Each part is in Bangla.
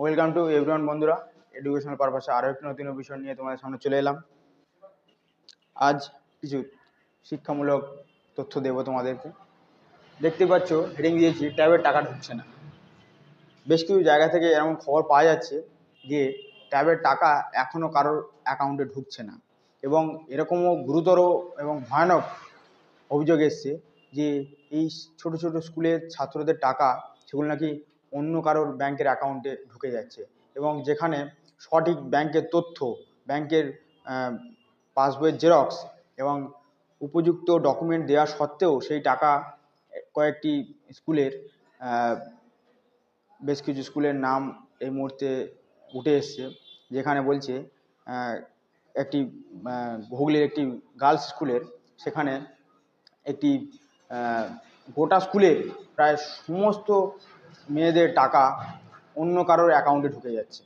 ওয়েলকাম টু এভরিওয়ান বন্ধুরা। এডুকেশনাল পারপাসে আরও একটি নতুন বিষয় নিয়ে তোমাদের সামনে চলে এলাম। আজ কিছু শিক্ষামূলক তথ্য দেবো তোমাদেরকে। দেখতে পাচ্ছ হেডিং দিয়েছি ট্যাবের টাকা ঢুকছে না। বেশ কিছু জায়গা থেকে এরকম খবর পাওয়া যাচ্ছে যে ট্যাবের টাকা এখনও কারোর অ্যাকাউন্টে ঢুকছে না। এবং এরকমও গুরুতর এবং ভয়ানক অভিযোগ এসছে যে, এই ছোট ছোট স্কুলের ছাত্রদের টাকা, সেগুলো নাকি অন্য কারোর ব্যাংকের অ্যাকাউন্টে ঢুকে যাচ্ছে এবং যেখানে সঠিক ব্যাংকের তথ্য, ব্যাংকের পাসবইয়ের জেরক্স এবং উপযুক্ত ডকুমেন্ট দেওয়া সত্ত্বেও সেই টাকা কয়েকটি স্কুলের বেশ কিছু স্কুলের নাম এই মুহূর্তে উঠে এসছে যেখানে বলছে একটি হুগলির একটি গার্লস স্কুলের সেখানে একটি গোটা স্কুলের প্রায় সমস্ত মেয়েদের টাকা অন্য কারোর অ্যাকাউন্টে ঢুকে যাচ্ছে।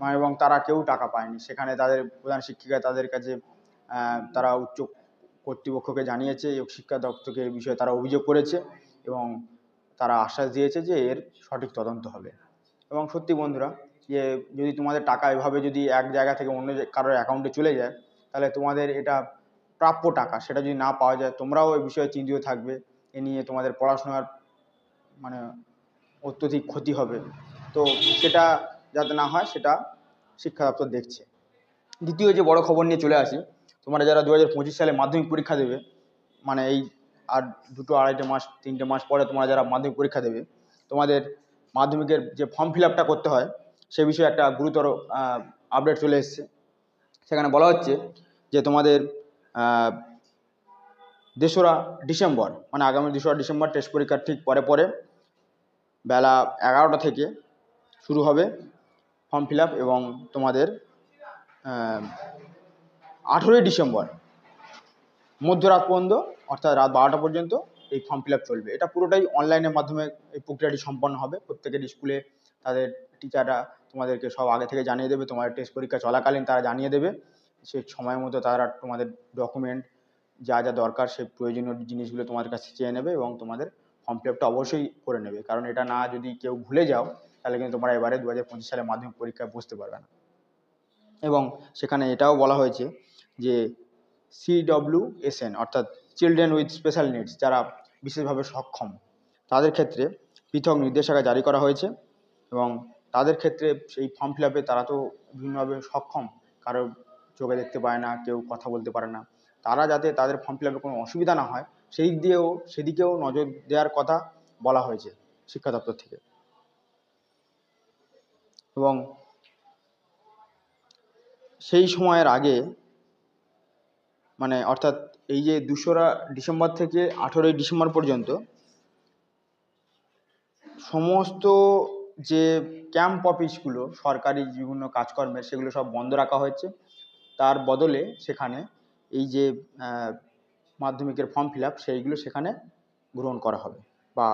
এবং তারা কেউ টাকা পায়নি। সেখানে তাদের প্রধান শিক্ষিকা তাদের কাছে তারা উচ্চ কর্তৃপক্ষকে জানিয়েছে, এবং শিক্ষা দপ্তরকে এই বিষয়ে তারা অভিযোগ করেছে, এবং তারা আশ্বাস দিয়েছে যে এর সঠিক তদন্ত হবে। এবং সত্যি বন্ধুরা, যে যদি তোমাদের টাকা এভাবে যদি এক জায়গা থেকে অন্য কারোর অ্যাকাউন্টে চলে যায়, তাহলে তোমাদের এটা প্রাপ্য টাকা। সেটা যদি না পাওয়া যায়, তোমরাও এই বিষয়ে চিন্তিত থাকবে। এ নিয়ে তোমাদের পড়াশোনার মানে অত্যধিক ক্ষতি হবে। তো সেটা যাতে না হয়, সেটা শিক্ষা দপ্তর দেখছে। দ্বিতীয় যে বড় খবর নিয়ে চলে আসি, তোমরা যারা দু হাজার পঁচিশ সালে মাধ্যমিক পরীক্ষা দেবে মানে এই আর দুটো আড়াইটে মাস, তিনটে মাস পরে তোমরা যারা মাধ্যমিক পরীক্ষা দেবে, তোমাদের মাধ্যমিকের যে ফর্ম ফিল আপটা করতে হয়, সে বিষয়ে একটা গুরুতর আপডেট চলে এসছে। সেখানে বলা হচ্ছে যে তোমাদের দোসরা ডিসেম্বর মানে আগামী দোসরা ডিসেম্বর টেস্ট পরীক্ষার ঠিক পরে পরে বেলা এগারোটা থেকে শুরু হবে ফর্ম ফিল আপ এবং তোমাদের আঠেরোই ডিসেম্বর, মধ্যরাত পর্যন্ত, অর্থাৎ রাত বারোটা পর্যন্ত এই ফর্ম ফিল আপ চলবে। এটা পুরোটাই অনলাইনের মাধ্যমে এই প্রক্রিয়াটি সম্পন্ন হবে। প্রত্যেকের স্কুলে তাদের টিচাররা তোমাদেরকে সব আগে থেকে জানিয়ে দেবে, তোমাদের টেস্ট পরীক্ষা চলাকালীন তারা জানিয়ে দেবে। সে সময় মতো তারা তোমাদের ডকুমেন্ট যা যা দরকার সে প্রয়োজনীয় জিনিসগুলো তোমাদের কাছে চেয়ে নেবে এবং তোমাদের ফর্ম ফিল আপটা অবশ্যই করে নেবে। কারণ এটা না যদি কেউ ভুলে যাও, তাহলে কিন্তু তোমরা এবারে দু হাজার পঁচিশ সালে মাধ্যমিক পরীক্ষায় বসতে পারবে না। এবং সেখানে এটাও বলা হয়েছে যে সিডব্লিউএসএন অর্থাৎ চিলড্রেন উইথ স্পেশাল নিডস যারা বিশেষভাবে সক্ষম, তাদের ক্ষেত্রে পৃথক নির্দেশিকা জারি করা হয়েছে এবং তাদের ক্ষেত্রে সেই ফর্ম ফিল আপে তারা তো বিভিন্নভাবে সক্ষম, কারও চোখে দেখতে পায় না, কেউ কথা বলতে পারে না। তারা যাতে তাদের ফর্ম ফিল কোনো অসুবিধা না হয় সেই দিয়েও সেদিকেও নজর দেওয়ার কথা বলা হয়েছে শিক্ষা দপ্তর থেকে। এবং সেই সময়ের আগে মানে অর্থাৎ এই যে দোসরা ডিসেম্বর থেকে আঠেরোই ডিসেম্বর পর্যন্ত, সমস্ত যে ক্যাম্প অফিসগুলো, সরকারি বিভিন্ন কাজকর্মের, সেগুলো সব বন্ধ রাখা হয়েছে। তার বদলে সেখানে এই যে মাধ্যমিকের ফর্ম ফিল আপ সেইগুলো সেখানে গ্রহণ করা হবে বা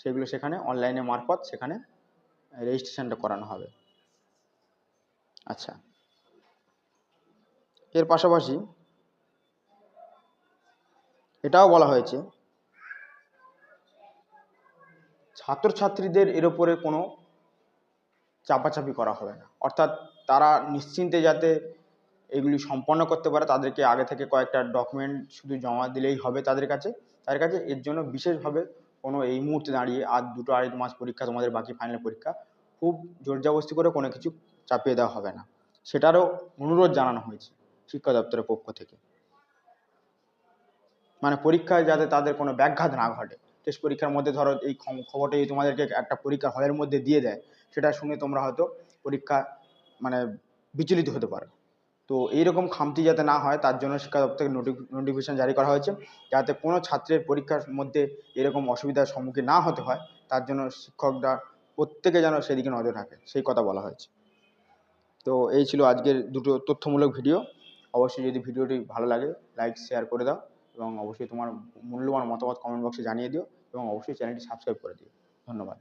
সেগুলো সেখানে অনলাইনে মারফত সেখানে রেজিস্ট্রেশনটা করানো হবে। আচ্ছা। এর পাশাপাশি এটাও বলা হয়েছে, ছাত্রছাত্রীদের এর ওপরে কোনো চাপাচাপি করা হবে না। অর্থাৎ তারা নিশ্চিন্তে যাতে এগুলি সম্পন্ন করতে পারে, তাদেরকে আগে থেকে কয়েকটা ডকুমেন্ট শুধু জমা দিলেই হবে তাদের কাছে। তাদের কাছে এর জন্য বিশেষভাবে কোনো এই মুহূর্তে দাঁড়িয়ে আর দুটো আড়াই মাস পরীক্ষা, তোমাদের বাকি ফাইনাল পরীক্ষা খুব জোরজবস্তি করে কোনো কিছু চাপিয়ে দেওয়া হবে না। সেটারও অনুরোধ জানানো হয়েছে শিক্ষা দপ্তরের পক্ষ থেকে। মানে পরীক্ষায় যাতে তাদের কোনো ব্যাঘাত না ঘটে টেস্ট পরীক্ষার মধ্যে ধরো এই খবরটা যদি তোমাদেরকে একটা পরীক্ষা হলের মধ্যে দিয়ে দেয়, সেটা শুনে তোমরা হয়তো পরীক্ষা মানে বিচলিত হতে পারো। তো এইরকম খামতি যাতে না হয়, তার জন্য শিক্ষা দপ্তর থেকে নোটিফিকেশান জারি করা হয়েছে, যাতে কোনো ছাত্রের পরীক্ষার মধ্যে এরকম অসুবিধার সম্মুখীন না হতে হয়, তার জন্য শিক্ষকরা প্রত্যেকে যেন সেদিকে নজর রাখে, সেই কথা বলা হয়েছে। তো এই ছিল আজকের দুটো তথ্যমূলক ভিডিও। অবশ্যই যদি ভিডিওটি ভালো লাগে লাইক শেয়ার করে দাও এবং অবশ্যই তোমার মূল্যবান মতামত কমেন্ট বক্সে জানিয়ে দিও এবং অবশ্যই চ্যানেলটি সাবস্ক্রাইব করে দিও। ধন্যবাদ।